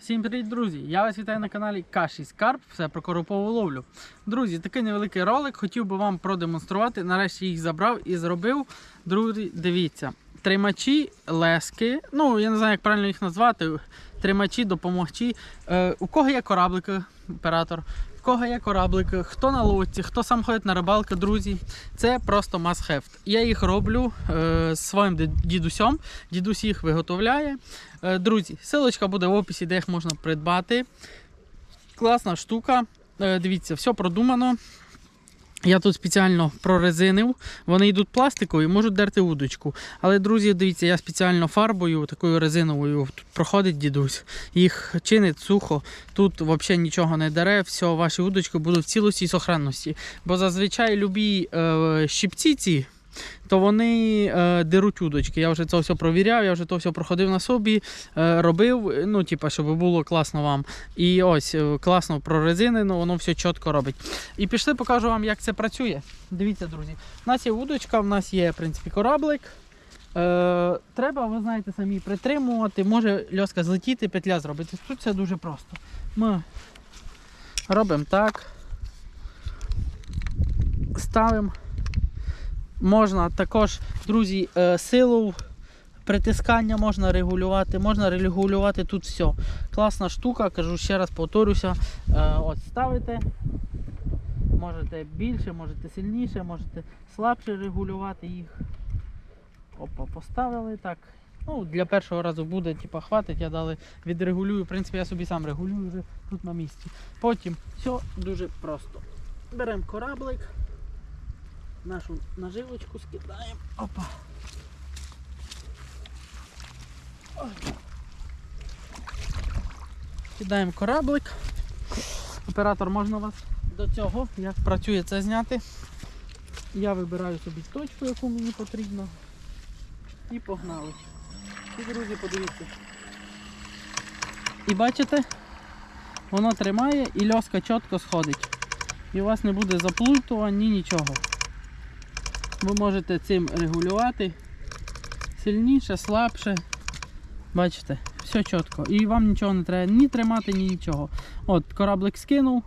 Всім привіт, друзі! Я вас вітаю на каналі Каші Скарб, все про коропову ловлю. Друзі, такий невеликий ролик хотів би вам продемонструвати. Нарешті їх забрав і зробив. Друзі, дивіться, тримачі, лески. Ну, я не знаю, як правильно їх назвати. Тримачі, допомогчі. Е, у кого є кораблики, оператор, в кого є кораблики, хто на лодці, хто сам ходить на рибалки, друзі. Це просто must have. Я їх роблю е, з своїм ді- дідусем. Дідусь їх виготовляє. Е, Друзі, силочка буде в описі, де їх можна придбати. Класна штука. Е, Дивіться, все продумано. Я тут спеціально прорезинив. Вони йдуть пластикові, можуть дерти удочку. Але, друзі, дивіться, я спеціально фарбою, такою резиновою, тут проходить дідусь. Їх чинить сухо. Тут взагалі нічого не дере, все, ваші удочки будуть в цілості і сохранності. Бо зазвичай любі е, щипці ці, то вони е, деруть удочки. Я вже це все провіряв, я вже це все проходив на собі, е, робив, ну, типа, щоб було класно вам. І ось е, класно прорезинено, воно все чітко робить. І пішли, покажу вам, як це працює. Дивіться, друзі. У нас є удочка, в нас є, в принципі, кораблик. Е, треба, ви знаєте, самі притримувати, може льоска злетіти, петля зробити. Тут все дуже просто. Ми робимо так. Ставимо. Можна також, друзі, е, силу притискання можна регулювати, можна регулювати тут все. Класна штука, кажу ще раз, повторюся. Е, От ставите. Можете більше, можете сильніше, можете слабше регулювати їх. Опа, поставили так. Ну, для першого разу буде, типа, хватить, я далі відрегулюю. В принципі, я собі сам регулюю вже тут на місці. Потім все дуже просто. Беремо кораблик, нашу наживочку скидаємо. Опа. Кидаємо кораблик. Оператор, можна вас до цього, як працює це зняти. Я вибираю собі точку, яку мені потрібно. І погнали. І, друзі, подивіться. І бачите, воно тримає і льоска чітко сходить. І у вас не буде заплутувань, ні нічого. Ви можете цим регулювати сильніше, слабше. Бачите, все чітко. І вам нічого не треба ні тримати, ні нічого. От, кораблик скинув,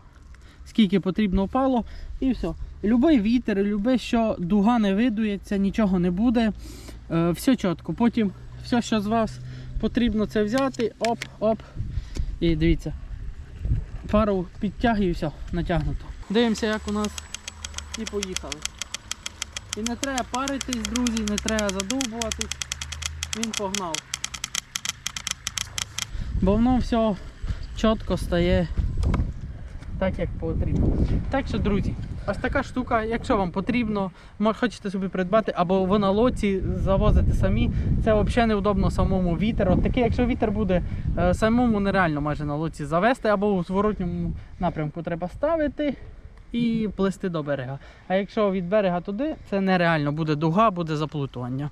скільки потрібно впало, і все. Любий вітер, любе, що дуга не видується, нічого не буде. Е, все чітко. Потім все, що з вас потрібно це взяти, оп, оп. І дивіться. Пару підтягів і все, натягнуто. Дивимося, як у нас і поїхали. І не треба паритись, друзі, не треба задовбуватись. Він погнав. Бо воно все чітко стає так, як потрібно. Так що, друзі, ось така штука, якщо вам потрібно, хочете собі придбати, або ви на лоці завозите самі, це взагалі неудобно самому вітер. От такий, якщо вітер буде е, самому нереально майже на лоці завести, або у зворотньому напрямку треба ставити і плисти до берега. А якщо від берега туди, це нереально, буде дуга, буде заплутування.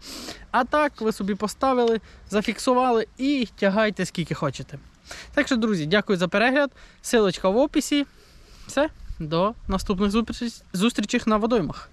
А так, ви собі поставили, зафіксували і тягайте скільки хочете. Так що, друзі, дякую за перегляд. Силочка в описі. Все, до наступних зустрічей на водоймах.